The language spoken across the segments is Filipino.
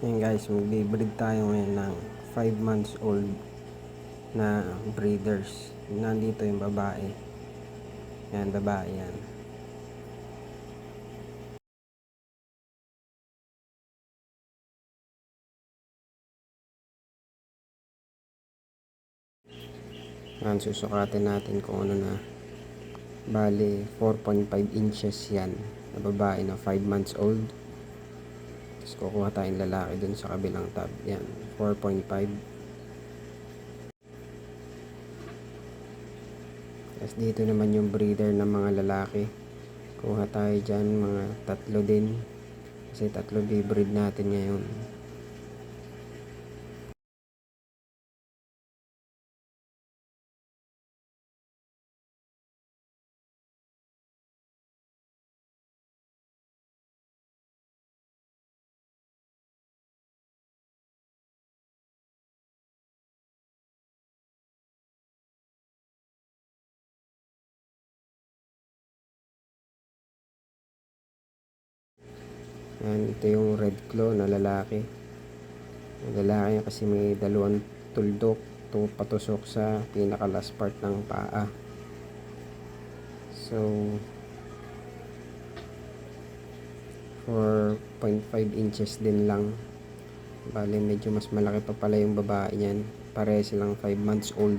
Yan guys, magbibreed tayo ngayon ng 5 months old na breeders. Nandito yung babae. Yan, babae yan. Yan, susukatin natin kung ano na. Bali, 4.5 inches yan. Na babae na 5 months old. Tapos kukuha tayong lalaki dun sa kabilang tab. Yan, 4.5. Tapos dito naman yung breeder ng mga lalaki. Kuha tayo dyan, mga tatlo din. Kasi tatlo bibreed natin ngayon. Yan, ito yung red claw na lalaki. Yung lalaki kasi may dalawang tuldok to patusok sa pinaka last part ng paa. So, 4.5 inches din lang. Bale, medyo mas malaki pa pala yung babae niyan. Pare silang 5 months old.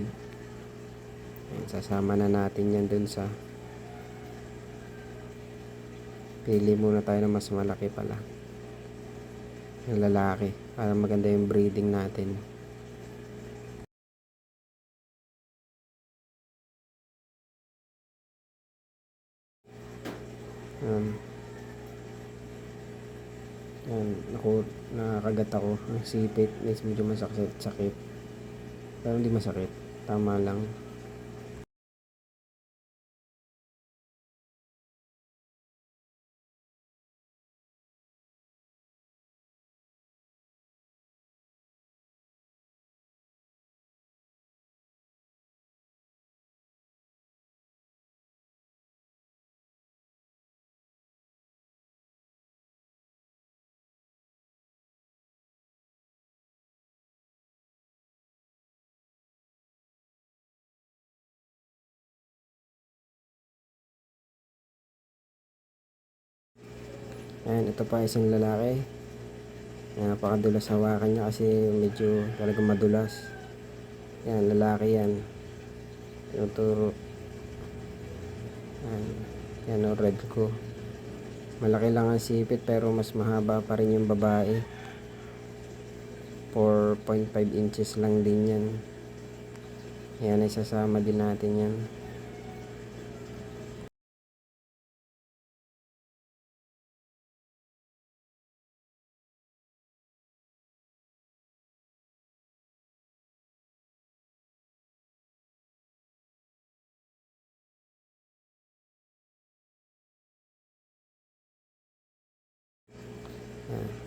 Yan, sasama na natin yan dun sa Pili muna tayo ng mas malaki pala. Yung lalaki. Para maganda yung breeding natin. Um, yan, ako, nakakagat ako. Ang sipit, medyo masakit, sakit. Pero hindi masakit. Tama lang. Ayan, ito pa isang lalaki. Ayan, napakadulas hawakan niya kasi medyo talagang madulas. Yan, lalaki yan. Yung turo. Ayan, yan o, red ko. Malaki lang ang sipit pero mas mahaba pa rin yung babae. 4.5 inches lang din yan. Ayan, isasama din natin yan.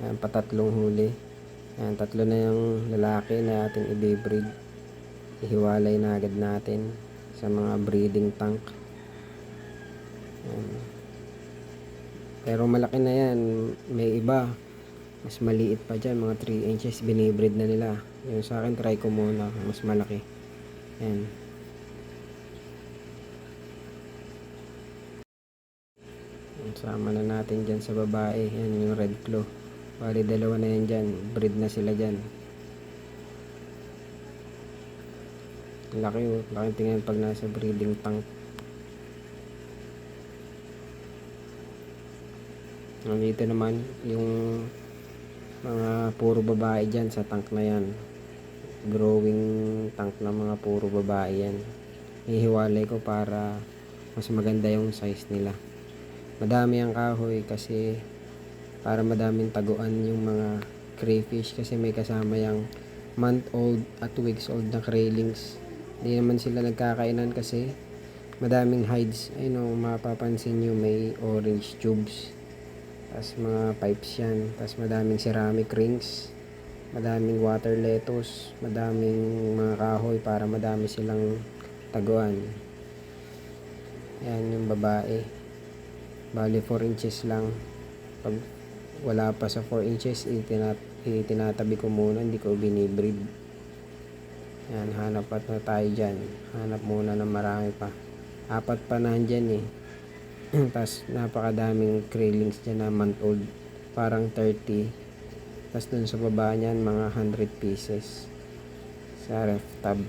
Ayan, ayan, patatlong huli. Ayan, tatlo na yung lalaki na ating i-breed. Ihiwalay na agad natin sa mga breeding tank. Ayan. Pero malaki na yan. May iba. Mas maliit pa dyan. Mga 3 inches binibreed na nila. Yung sa akin, try ko muna. Mas malaki. Ayan. Sama na natin dyan sa babae. Yan yung red claw. Bali dalawa na yan dyan. Breed na sila dyan. Laki oh. Laki tingnan pag nasa breeding tank. Nandito naman yung mga puro babae dyan sa tank na yan. Growing tank na mga puro babae yan. Ihiwalay ko para mas maganda yung size nila madami ang kahoy kasi para madaming taguan yung mga crayfish kasi may kasama yung month old at weeks old na craylings. Hindi naman sila nagkakainan kasi madaming hides. Ay no mapapansin nyo may orange tubes tas mga pipes yan tas madaming ceramic rings madaming water lettuce madaming mga kahoy para madami silang taguan. Yan yung babae. Bali 4 inches lang. Pag wala pa sa 4 inches, itinat itinatabi ko muna, hindi ko binibreed. Yan, hanap pat na tayo dyan. Hanap muna ng marami pa. Apat pa nandyan eh. Tapos napakadaming krillings dyan na month old. Parang 30. Tapos dun sa baba niyan, mga 100 pieces. Sa ref tab.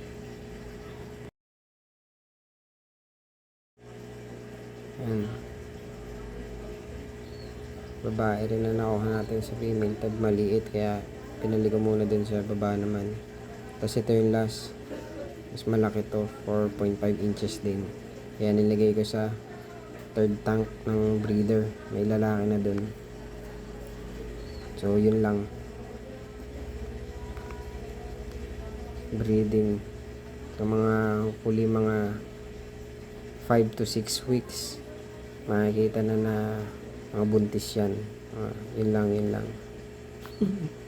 Yan. Babae rin na nakuha natin sa female tab maliit kaya pinali ko muna dun sa baba naman. Tapos ito yung last. Mas malaki to, 4.5 inches din. Kaya nilagay ko sa third tank ng breeder. May lalaki na dun. So, yun lang. Breeding. Ito mga, huli mga 5 to 6 weeks. Makikita na na mga buntis yan. Ah, yun lang, yun lang.